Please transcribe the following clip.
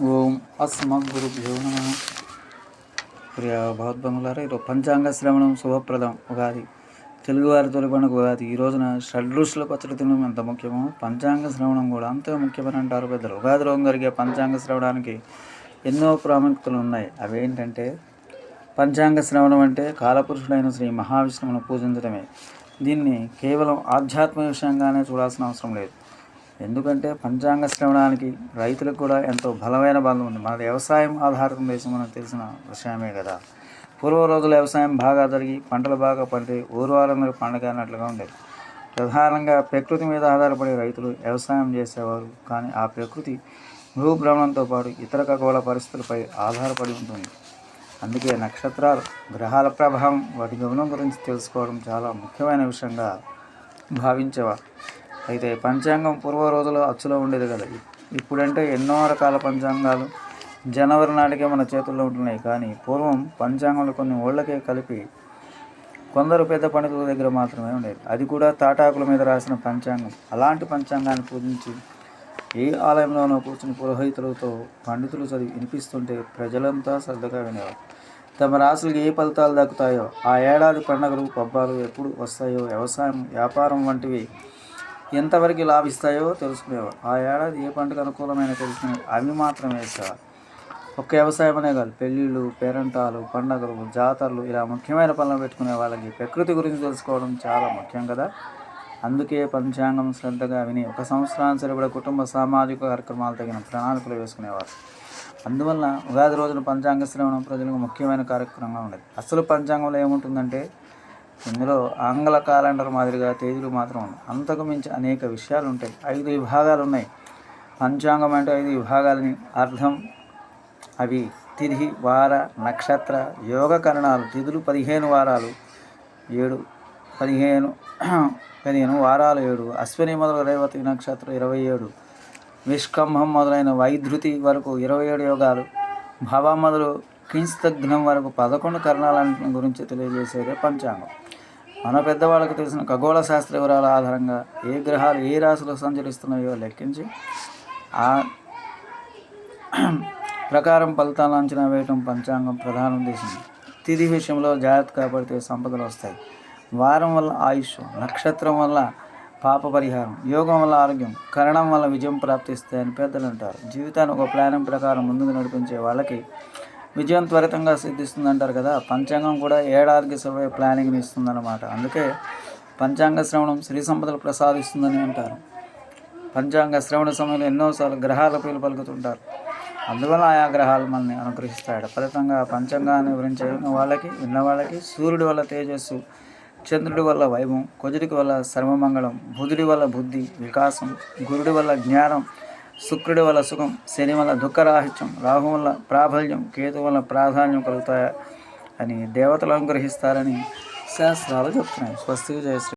ఓం అస్మద్గురుభ్యో నమ. ప్రియ భగవద్బంధులారా ఈరోజు పంచాంగ శ్రవణం శుభప్రదం ఉగాది. తెలుగువారి తొలి పండుగ ఉగాది. ఈ రోజున షడ్రుషుల పచ్చడి తినడం ఎంత ముఖ్యమో పంచాంగ శ్రవణం కూడా అంతే ముఖ్యమని అంటారు పెద్దలు. ఉగాది రోగం జరిగే పంచాంగ శ్రవణానికి ఎన్నో ప్రాముఖ్యతలు ఉన్నాయి. అవి ఏంటంటే పంచాంగ శ్రవణం అంటే కాలపురుషుడైన శ్రీ మహావిష్ణువును పూజించడమే. దీన్ని కేవలం ఆధ్యాత్మిక విషయంగానే చూడాల్సిన అవసరం లేదు. ఎందుకంటే పంచాంగ శ్రవణానికి రైతులకు కూడా ఎంతో బలమైన బంధం ఉంది. మన వ్యవసాయం ఆధారిత దేశం మనకు తెలిసిన విషయమే కదా. పూర్వ రోజుల వ్యవసాయం బాగా జరిగి పంటలు బాగా పండి ఊరువారందరూ పండగ అన్నట్లుగా ఉండేది ప్రధానంగా ప్రకృతి మీద ఆధారపడే రైతులు వ్యవసాయం చేసేవారు. కానీ ఆ ప్రకృతి భూభ్రమణంతో పాటు ఇతర ఖగోళ పరిస్థితులపై ఆధారపడి ఉంటుంది. అందుకే నక్షత్రాలు గ్రహాల ప్రభావం వాటి గమనం గురించి తెలుసుకోవడం చాలా ముఖ్యమైన విషయంగా భావించేవారు. అయితే పంచాంగం పూర్వ రోజుల్లో అచ్చులో ఉండేది కదా. ఇప్పుడంటే ఎన్నో రకాల పంచాంగాలు జనవరి నాటికే మన చేతుల్లో ఉంటున్నాయి. కానీ పూర్వం పంచాంగంలో కొన్ని ఓళ్ళకే కలిపి కొందరు పెద్ద పండితుల దగ్గర మాత్రమే ఉండేది. అది కూడా తాటాకుల మీద రాసిన పంచాంగం. అలాంటి పంచాంగాన్ని పూజించి ఏ ఆలయంలోనో కూర్చుని పురోహితులతో పండితులు చదివి వినిపిస్తుంటే ప్రజలంతా శ్రద్ధగా వినేవారు. తమ రాసులకు ఏ ఫలితాలు దక్కుతాయో ఆ ఏడాది పండుగలు పబ్బాలు ఎప్పుడు వస్తాయో వ్యవసాయం వ్యాపారం వంటివి ఎంతవరకు లాభిస్తాయో తెలుసుకునేవారు ఆ ఏడాది ఏ పంటకు అనుకూలమైన తెలుసుకునే అవి మాత్రమే వేసేవారు ఒక వ్యవసాయం అనే కాదు పెళ్ళిళ్ళు పేరంటాలు పండగలు జాతరలు ఇలా ముఖ్యమైన పనులు పెట్టుకునే వాళ్ళకి ప్రకృతి గురించి తెలుసుకోవడం చాలా ముఖ్యం కదా. అందుకే పంచాంగం శ్రద్ధగా విని ఒక సంవత్సరానికి సరిపడ కుటుంబ సామాజిక కార్యక్రమాలు తగిన ప్రణాళికలు వేసుకునేవారు. అందువల్ల ఉగాది రోజున పంచాంగ శ్రవణం ప్రజలకు ముఖ్యమైన కార్యక్రమంగా ఉండేది. అసలు పంచాంగంలో ఏముంటుందంటే ఇందులో ఆంగ్ల క్యాలెండర్ మాదిరిగా తేదీలు మాత్రం అంతకు మించి అనేక విషయాలు ఉంటాయి. ఐదు విభాగాలు ఉన్నాయి. పంచాంగం అంటే ఐదు విభాగాలని అర్థం. అవి తిథి వార నక్షత్ర యోగ కరణాలు తిథులు పదిహేను వారాలు ఏడు పదిహేను పదిహేను వారాలు ఏడు అశ్విని మొదలు రేవతి నక్షత్రం ఇరవై ఏడు నిష్కంభం మొదలైన వైధృతి వరకు ఇరవై ఏడు యోగాలు భావ మొదలు కింస్తగ్నం వరకు పదకొండు కరణాల గురించి తెలియజేసేదే పంచాంగం. మన పెద్దవాళ్ళకి తెలిసిన ఖగోళ శాస్త్ర వివరాల ఆధారంగా ఏ గ్రహాలు ఏ రాశిలో సంచరిస్తున్నాయో లెక్కించి ఆ ప్రకారం ఫలితాలను అంచనా వేయటం పంచాంగం ప్రధాన ఉద్దేశం. తిథి విషయంలో జాగ్రత్త కాపాడితే సంపదలు వస్తాయి. వారం వల్ల ఆయుష్ నక్షత్రం వల్ల పాప పరిహారం యోగం వల్ల ఆరోగ్యం కరణం వల్ల విజయం ప్రాప్తిస్తాయని పెద్దలు అంటారు జీవితాన్ని ఒక ప్లానం ప్రకారం ముందుకు నడిపించే వాళ్ళకి విజయం త్వరితంగా సిద్ధిస్తుంది అంటారు కదా. పంచాంగం కూడా ఏడాదికి సర్వే ప్లానింగ్ని ఇస్తుందన్నమాట. అందుకే పంచాంగ శ్రవణం శ్రీ సంపదలు ప్రసాదిస్తుందని అంటారు. పంచాంగ శ్రవణ సమయంలో ఎన్నోసార్లు గ్రహాల పేర్లు పలుకుతుంటారు. అందువల్ల ఆయా గ్రహాలు మనల్ని అనుగ్రహిస్తాడు ఫలితంగా పంచాంగాన్ని వివరించే వాళ్ళకి విన్న వాళ్ళకి సూర్యుడి వల్ల తేజస్సు చంద్రుడి వల్ల వైభవం కుజుడికి వల్ల సర్వమంగళం బుధుడి వల్ల బుద్ధి వికాసం గురుడి వల్ల జ్ఞానం శుక్రుడి వల్ల సుఖం శని వల్ల దుఃఖరాహిత్యం రాహు వల్ల ప్రాబల్యం కేతు వల్ల ప్రాధాన్యం కలుగుతాయా అని దేవతలు అనుగ్రహిస్తారని శాస్త్రాలు చెప్తున్నాయి. స్వస్తి జయశ్రీ